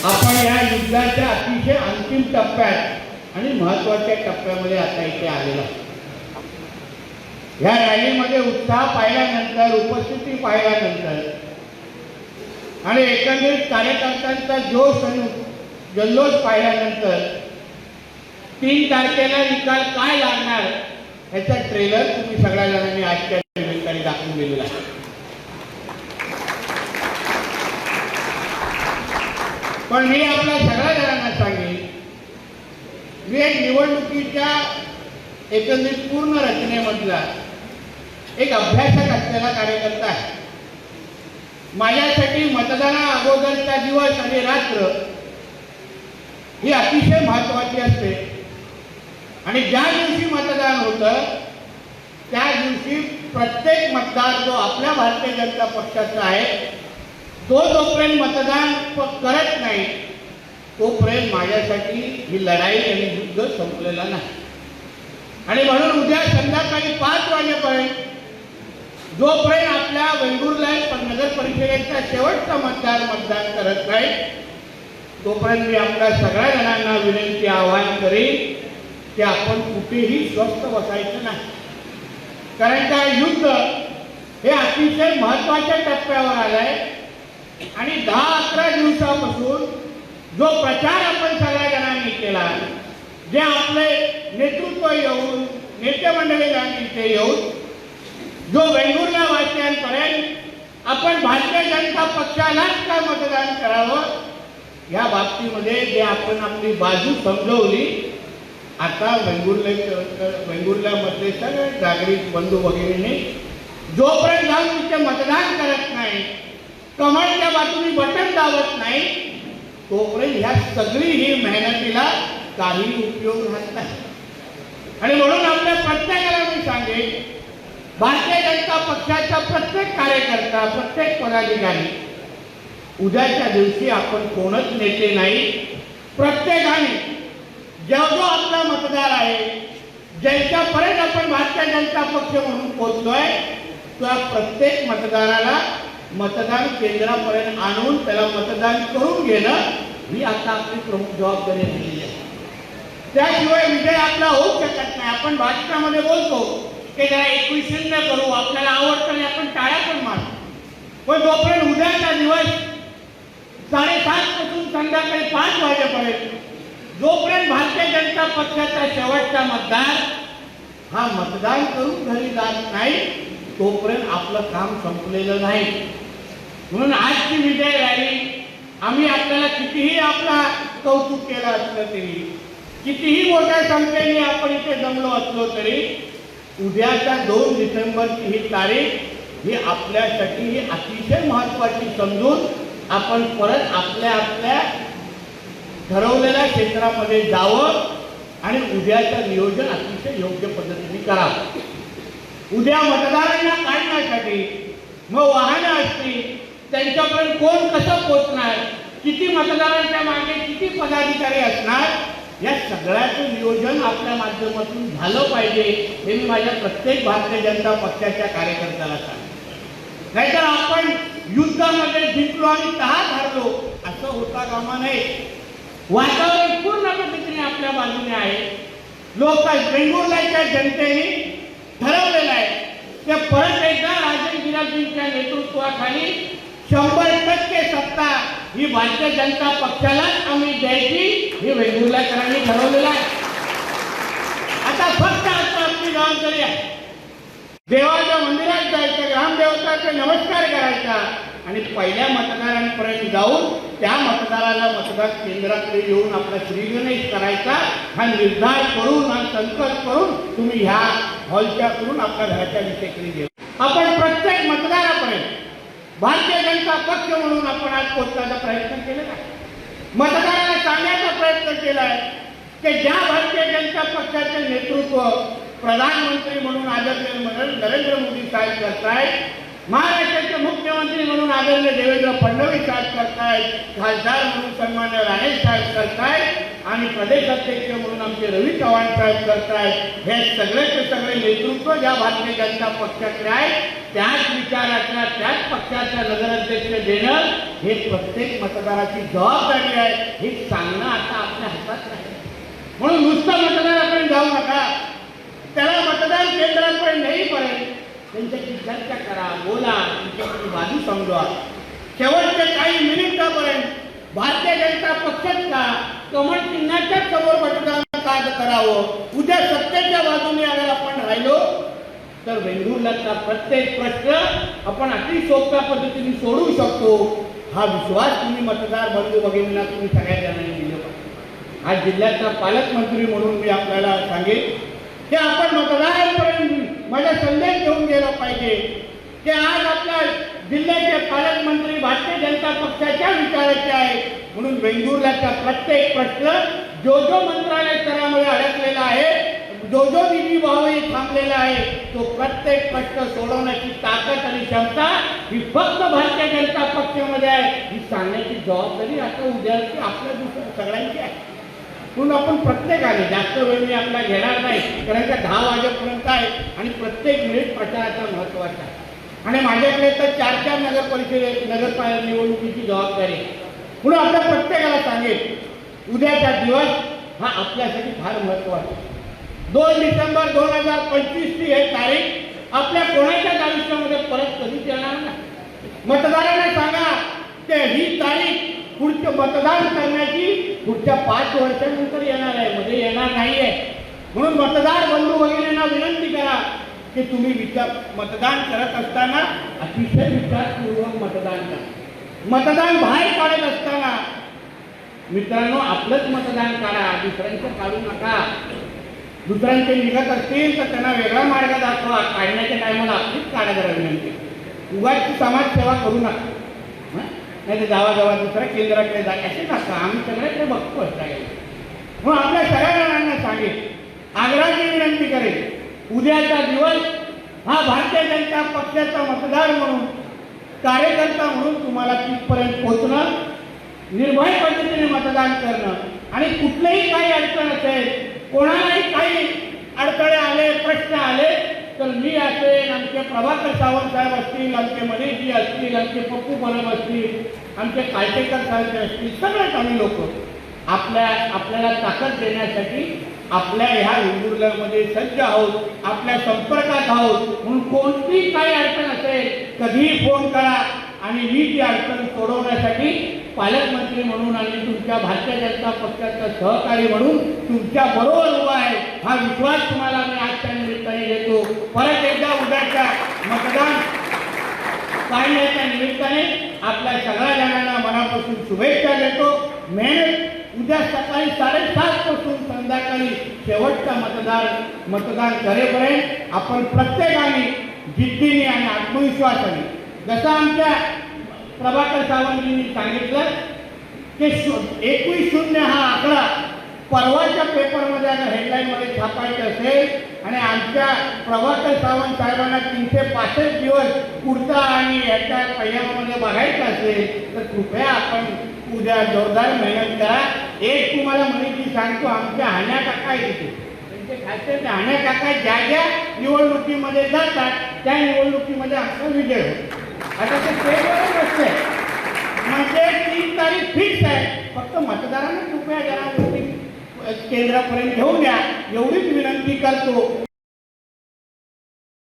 आपण या युद्धाच्या अतिशय अंतिम टप्प्यात आणि महत्त्वाच्या टप्प्यामध्ये आता इथे आलेलो आहोत. या रॅलीमध्ये उत्साह पाहिल्यानंतर उपस्थिती पाहिल्यानंतर आणि एकंदरीत कार्यकर्त्यांचा जोश आणि जल्लोष पाहिल्यानंतर तीन तारखेला निकाल काय लागणार याचा ट्रेलर तुम्ही सगळ्या जणांनी आजच्या निमित्ताने दाखवून दिलेला आहे पण मी आपल्या सगळ्या जणांना सांगेन मी एक निवडणुकीच्या एकंदरीत पूर्ण रचनेमधला एक अभ्यासक असलेला कार्यकर्ता आहे. माझ्यासाठी मतदाना अगोदरचा दिवस आणि रात्र ही अतिशय महत्वाची असते. आणि ज्या दिवशी मतदान होतं त्या दिवशी प्रत्येक मतदार जो आपल्या भारतीय जनता पक्षाचा आहे तो जोपर्यंत मतदान करत नाही तोपर्यंत माझ्यासाठी ही लढाई आणि युद्ध संपलेला नाही. आणि म्हणून उद्या संध्याकाळी पाच वाजेपर्यंत जोपर्यंत आपल्या वेंगुर्ला नगर परिषदेचा शेवटचा मतदार मतदान करत नाही तोपर्यंत मी आपल्या सगळ्या जणांना विनंती आवाहन करेन की आपण कुठेही स्वस्थ बसायचं नाही. कारण का युद्ध हे अतिशय महत्त्वाच्या टप्प्यावर आलंय. आणि दहा अकरा दिवसापासून जो प्रचार आपण सगळ्या जणांनी केला जे आपले नेतृत्व येऊन नेते मंडळींनी इथे येऊन जो वेंगुर्ला वाचकांपर्यंत आपण भारतीय जनता पक्षालाच काय मतदान करावं? या बाबतीमध्ये जे आपण आपली बाजू समजवली आता वेंगुर्ले वेंगुर्ल्यामधले सगळे नागरिक बंधू वगैरेने जोपर्यंत जाऊन तिथे मतदान करत नाही कमळच्या बाजूने बटन दाबत नाही तोपर्यंत ह्या सगळी ही मेहनतीला काही उपयोग राहत नाही. आणि म्हणून आपल्या प्रत्येकाला मी सांगेन भारतीय जनता पक्षाचा प्रत्येक कार्यकर्ता प्रत्येक पदाधिकारी उद्याच्या दिवशी आपण कोणच नेते नाही प्रत्येकाने जो जो आपला मतदार आहे ज्यांच्यापर्यंत आपण भारतीय जनता पक्ष म्हणून पोहोचलोय त्या प्रत्येक मतदाराला मतदान केंद्रापर्यंत आणून त्याला मतदान करून घेणं ही आता आपली प्रमुख जबाबदारी झालेली आहे. त्याशिवाय विजय आपला होऊ शकत नाही. आपण भाषणामध्ये बोलतो की जरा एकवीस करू आपल्याला आवडतं आणि आपण टाळ्या पण मारतो. पण जोपर्यंत उद्याचा दिवस साडेसात पासून संध्याकाळी पाच वाजेपर्यंत जोपर्यंत भारतीय जनता पक्षाचा शेवटचा मतदार हा मतदान करून घरी जात नाही तोपर्यंत आपलं काम संपलेलं नाही. म्हणून आजची विजय रॅली आम्ही आपल्याला कितीही आपला कौतुक केलं असलं तरी कितीही मोठ्या संख्येने आपण इथे जमलो असलो तरी उद्याच्या दोन डिसेंबरची ही तारीख ही आपल्यासाठी ही अतिशय महत्वाची समजून आपण परत आपल्या आपल्या ठरवलेल्या क्षेत्रामध्ये जावं आणि उद्याचं नियोजन अतिशय योग्य पद्धतीने करावं. उद्या मतदारांना काढण्यासाठी मग वाहनं असतील. त्यांच्यापर्यंत कोण कसं पोचणार? किती मतदारांच्या मागे किती पदाधिकारी असणार? या सगळ्याचं नियोजन आपल्या माध्यमातून झालं पाहिजे हे मी माझ्या प्रत्येक भारतीय जनता पक्षाच्या कार्यकर्त्याला सांगतो. नाहीतर आपण युद्धामध्ये जिंकलो आणि तहात हरलो असं होता कामा नये. वातावरण पूर्ण पद्धतीने आपल्या बाजूने आहे. लोक बेंगुर्लाच्या जनतेने परत एकदा राजन बिराजींच्या नेतृत्वाखाली शंभर टक्के सत्ता ही भारतीय जनता पक्षालाच आम्ही द्यायची हे वेंगुर्लाकरांनी ठरवलेलं आहे. आता फक्त आता आपली जबाबदारी आहे. देवाच्या मंदिरात जायचं ग्रामदेवताचे नमस्कार करायचा आणि पहिल्या मतदारांपर्यंत जाऊन त्या मतदाराला मतदार केंद्राकडे येऊन आपला श्रीगणेश करायचा हा निर्धार करून हा संकल्प करून तुम्ही ह्या हॉलच्या करून आपल्या घराच्या दिशेकडे गेलो. आपण प्रत्येक मतदारापर्यंत भारतीय जनता पक्ष म्हणून आपण आज पोहोचण्याचा प्रयत्न केलेला आहे. मतदाराला सांगण्याचा प्रयत्न केला आहे की ज्या भारतीय जनता पक्षाचे नेतृत्व प्रधानमंत्री म्हणून आदरणीय नरेंद्र मोदी साहेब करतायत महाराष्ट्राचे मुख्यमंत्री म्हणून आदरणीय देवेंद्र फडणवीस साहेब करतायत खासदार म्हणून सन्मान्य राणे साहेब करतायत आणि प्रदेश अध्यक्ष म्हणून आमचे रवी चव्हाण साहेब करतायत. हे सगळ्याचे सगळे नेतृत्व ज्या भारतीय जनता पक्षातले आहे त्याच विचाराच्या त्याच पक्षाच्या नगराध्यक्ष देणं हे प्रत्येक मतदाराची जबाबदारी आहे. हे सांगणं आता आपल्या हातात आहे म्हणून नुसतं मतदारापर्यंत जाऊ नका. त्याला मतदान केंद्राकडे नाही पडेल त्यांच्याशी चर्चा करा बोला त्यांच्याशी बाजू समजवा शेवटच्या काही मिनिटापर्यंत भारतीय जनता पक्षाचा का? कमळ चिन्हाच्या समोर मतदान का करावं. उद्या सत्तेच्या बाजूने अगर आपण राहिलो तर वेंगुर्ल्याचा प्रत्येक प्रश्न आपण अति सोप्या पद्धतीने सोडवू शकतो. हा विश्वास तुम्ही मतदार बंधू भगिनींना तुम्ही सगळ्या जणांनी दिलं पाहिजे. आज जिल्ह्याचा पालकमंत्री म्हणून मी आपल्याला सांगेन हे आपण मतदारांपर्यंत माझा संदेश घेऊन गेला पाहिजे. की आज आपल्या जिल्ह्याचे पालकमंत्री भारतीय जनता पक्षाच्या विचाराचे आहे. म्हणून वेंगुर्ल्याचा प्रत्येक प्रश्न जो जो मंत्रालय स्तरामध्ये अडकलेला आहे जो जो निधी व्हावे थांबलेला आहे तो प्रत्येक प्रश्न सोडवण्याची ताकद आणि क्षमता ही फक्त भारतीय जनता पक्षामध्ये आहे. ही सांगण्याची जबाबदारी आता उद्याची आपल्या दुसऱ्या सगळ्यांची आहे. म्हणून आपण प्रत्येकाने जास्त वेळ मी आपला घेणार नाही कारण का दहा वाजेपर्यंत आहे आणि प्रत्येक मिनिट प्रचाराचा महत्त्वाचा आहे. आणि माझ्याकडे तर चार चार नगर परिषद नगरपालिका निवडणुकीची जबाबदारी आहे. म्हणून आपल्या प्रत्येकाला सांगेल उद्याचा दिवस हा आपल्यासाठी फार महत्त्वाचा आहे. दोन डिसेंबर दोन हजार पंचवीस ची हे तारीख आपल्या कोणाच्याच आयुष्यामध्ये परत कधीच येणार नाही. मतदारांना सांगा की ही तारीख पुढचं मतदान करण्याची पुढच्या पाच वर्षानंतर येणार आहे. मध्ये येणार नाहीये. म्हणून मतदार बंधू भगिनींना विनंती करा की तुम्ही विचार मतदान करत असताना अतिशय विचारपूर्वक मतदान करा. मतदान बाहेर काढत असताना मित्रांनो आपलंच मतदान काढा दुसऱ्यांचं काढू नका. दुसऱ्यांचे निघत असतील तर त्यांना वेगळा मार्ग दाखवा. काढण्याच्या टायमाला आपलीच काढा जरा विनंती उगाची समाजसेवा करू नका. नाही तर जावा जावा दुसऱ्या केंद्राकडे जा. असे नका आम्ही सगळ्याकडे बघतो सगळे मग आपल्या सगळ्या जणांना सांगेल आग्रहाची विनंती करेल उद्याचा दिवस हा भारतीय जनता पक्षाचा मतदार म्हणून कार्यकर्ता म्हणून तुम्हाला तिथपर्यंत पोहोचणं निर्भय पद्धतीने मतदान करणं. आणि कुठलेही काही अडचण असेल कोणालाही काही अडथळे आले प्रश्न आले तर मी असेल आमचे प्रभाकर सावंत साहेब असतील आमचे मनीषजी असतील आमचे पप्पू परब असतील आमचे कायटेकर साहेब असतील सगळेच आम्ही लोक आपल्या आपल्याला ताकद देण्यासाठी आपल्या ह्या वेंगुर्ल्यामध्ये सज्ज आहोत आपल्या संपर्कात आहोत. म्हणून कोणतीही काही अडचण असेल कधीही फोन करा आणि मी ती अडचण सोडवण्यासाठी पालकमंत्री म्हणून आणि तुमच्या भारतीय जनता पक्षाचा सहकारी म्हणून तुमच्या बरोबर उभा आहे हा विश्वास तुम्हाला मी आजच्या निमित्ताने देतो. परत एकदा उद्याच्या मतदान काढण्याच्या निमित्ताने आपल्या सगळ्या जणांना मनापासून शुभेच्छा देतो. मेहनत उद्या सकाळी साडेसात पासून संध्याकाळी शेवटचा मतदार मतदान करेपर्यंत आपण प्रत्येकाने जिद्दीने आणि आत्मविश्वासाने जसं आमच्या प्रभाकर सावंतजींनी सांगितलं की एकवीस शून्य हा आकडा परवाच्या पेपरमध्ये अगर हेडलाईनमध्ये छापायचं असेल आणि आमच्या प्रभाकर सावंत साहेबांना तीनशे पासष्ट दिवस कुर्ता आणि याच्या पहिल्यामध्ये बघायचं असेल तर कृपया आपण उद्या जोरदार मेहनत करा. एक तुम्हाला माहिती सांगतो आमच्या हाण्या काका आहे तिथे त्यांचे खाते हाण्या काका ज्या ज्या निवडणुकीमध्ये जातात त्या निवडणुकीमध्ये आमचा विजय होतो. आता ते पेपरच असते म्हणजे तीन तारीख फिक्स आहे. फक्त मतदारांना कृपया जरा केंद्रापर्यंत घेऊन या एवढीच विनंती करतो.